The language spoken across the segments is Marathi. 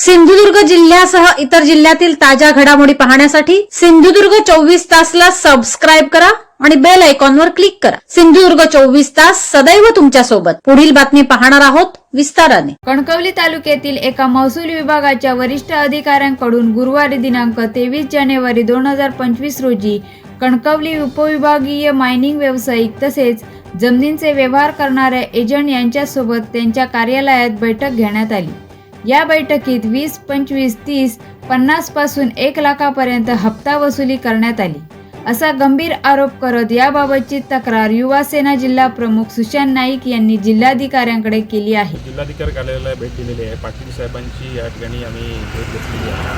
सिंधुदुर्ग जिल्ह्यासह इतर जिल्ह्यातील ताज्या घडामोडी पाहण्यासाठी सिंधुदुर्ग चोवीस तासला सबस्क्राईब करा आणि बेल आयकॉनवर क्लिक करा. सिंधुदुर्ग चोवीस तास सदैव तुमच्यासोबत पुढील बातमी पाहणार आहोत विस्ताराने. कणकवली तालुक्यातील एका महसूल विभागाच्या वरिष्ठ अधिकाऱ्यांकडून गुरुवारी दिनांक तेवीस जानेवारी दोन हजार पंचवीस रोजी कणकवली उपविभागीय मायनिंग व्यावसायिक तसेच जमिनींचे व्यवहार करणाऱ्या एजंट यांच्यासोबत त्यांच्या कार्यालयात बैठक घेण्यात आली. या बैठकीत वीस पंचवीस तीस पन्नासपासून एक लाखापर्यंत हप्ता वसुली करण्यात आली. असा गंभीर आरोप करत याबाबतची तक्रार युवा सेना जिल्हा प्रमुख सुशांत नाईक यांनी जिल्हाधिकाऱ्यांकडे केली आहे. जिल्हाधिकारी कार्यालयाला भेट दिलेली आहे. पाटील साहेबांची या ठिकाणी आम्ही भेट घेतलेली आहे.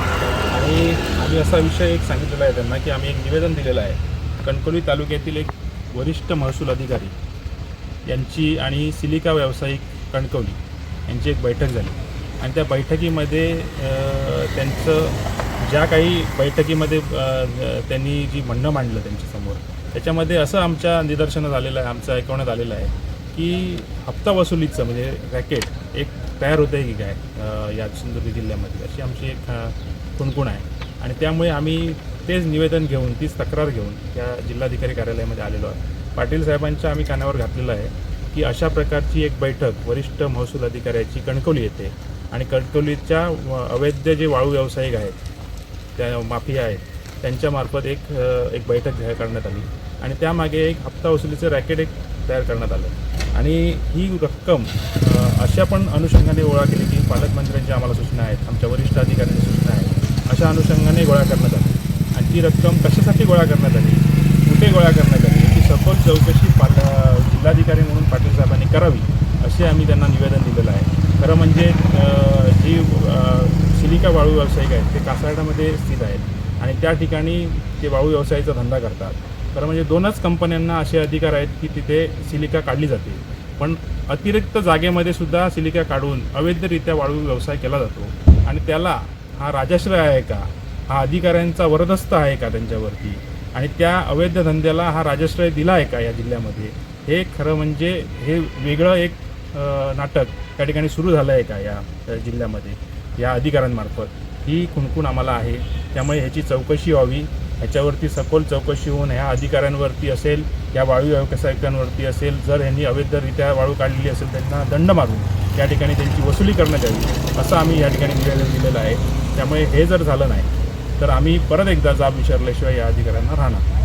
आणि आम्ही असा विषय एक सांगितलेला आहे त्यांना की आम्ही एक निवेदन दिलेलं आहे. कणकवली तालुक्यातील एक वरिष्ठ महसूल अधिकारी यांची आणि सिलिका व्यावसायिक कणकवली यांची एक बैठक झाली. आणि त्या बैठकीमध्ये त्यांचं ज्या काही बैठकीमध्ये त्यांनी जी म्हणणं मांडलं त्यांच्यासमोर त्याच्यामध्ये असं आमच्या निदर्शनात आलेलं आहे आमचं ऐकवण्यात आलेलं आहे की हप्ता वसुलीचं म्हणजे रॅकेट एक तयार होतं आहे की काय या सिंधुदुर्ग जिल्ह्यामध्ये अशी आमची एक कुणकुण आहे. आणि त्यामुळे आम्ही तेच निवेदन घेऊन तीच तक्रार घेऊन त्या जिल्हाधिकारी कार्यालयामध्ये आलेलो आहे पाटील साहेबांच्या आम्ही कानावर घातलेलं आहे की अशा प्रकारची एक बैठक वरिष्ठ महसूल अधिकाऱ्याची कणकवली येते आणि कणकवलीच्या व- अवैध जे वाळू व्यावसायिक आहेत त्या माफिया आहेत त्यांच्यामार्फत एक एक बैठक करण्यात आली. आणि त्यामागे एक हप्ता वसुलीचं रॅकेट एक तयार करण्यात आलं. आणि ही रक्कम अशा पण अनुषंगाने गोळा केली की पालकमंत्र्यांच्या आम्हाला सूचना आहेत आमच्या वरिष्ठ अधिकाऱ्यांच्या सूचना आहेत. अशा अनुषंगाने गोळा करण्यात आली. आणि ती रक्कम कशासाठी गोळा करण्यात आली? कुठे गोळा करण्यात आली? ती सखोल चौकशी पाल जिल्हाधिकारी म्हणून पाटील साहेबांनी करावी असे आम्ही त्यांना निवेदन दिलेलं आहे. खरं म्हणजे जी सिलिका वाळू व्यावसायिक आहेत ते कासारडामध्ये स्थित आहेत. आणि त्या ठिकाणी ते वाळू व्यवसायाचा धंदा करतात. खरं म्हणजे दोनच कंपन्यांना असे अधिकार आहेत की तिथे सिलिका काढली जाते. पण अतिरिक्त जागेमध्ये सुद्धा सिलिका काढून अवैधरित्या वाळू व्यवसाय केला जातो. आणि त्याला हा राजाश्रय आहे का? हा अधिकाऱ्यांचा वरदस्त आहे का त्यांच्यावरती? आणि त्या अवैध धंद्याला हा राजाश्रय दिला आहे का या जिल्ह्यामध्ये? हे खरं म्हणजे हे वेगळं एक नाटक त्या ठिकाणी सुरू झालं आहे का या जिल्ह्यामध्ये या अधिकाऱ्यांमार्फत? ही खुणखुण आम्हाला आहे. त्यामुळे ह्याची चौकशी व्हावी. ह्याच्यावरती सखोल चौकशी होऊन ह्या अधिकाऱ्यांवरती असेल या वाळू व्यावसायिकांवरती असेल जर ह्यांनी अवैधरित्या वाळू काढलेली असेल त्यांना दंड मारून या ठिकाणी त्यांची वसुली करण्यात यावी असं आम्ही या ठिकाणी निवेदन दिलेलं आहे. त्यामुळे हे जर झालं नाही तर आम्ही परत एकदा जाब विचारल्याशिवाय या अधिकाऱ्यांना राहणार